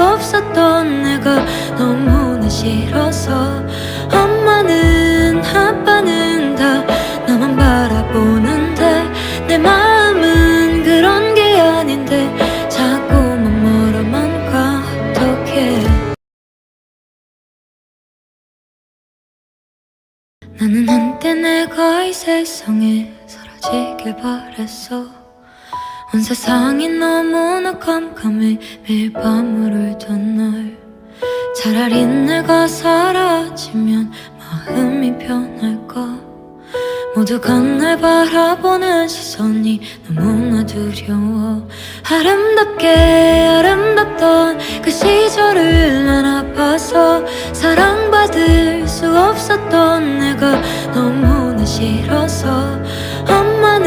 없었던 내가 너무나 싫어서 엄마는 아빠는 다 나만 바라보는데 내 마음은 그런 게 아닌데 자꾸만 멀어만 가 어떡해. 나는 한때 내가 이 세상에 사라지길 바랬어 온 세상이 너무나 깜깜해 매일 밤을 울던 날. 차라리 내가 사라지면 마음이 편할까? 모두가 날 바라보는 시선이 너무나 두려워. 아름답게 아름답던 그 시절을 난 아파서 사랑받을 수 없었던 내가 너무나 싫어서 엄마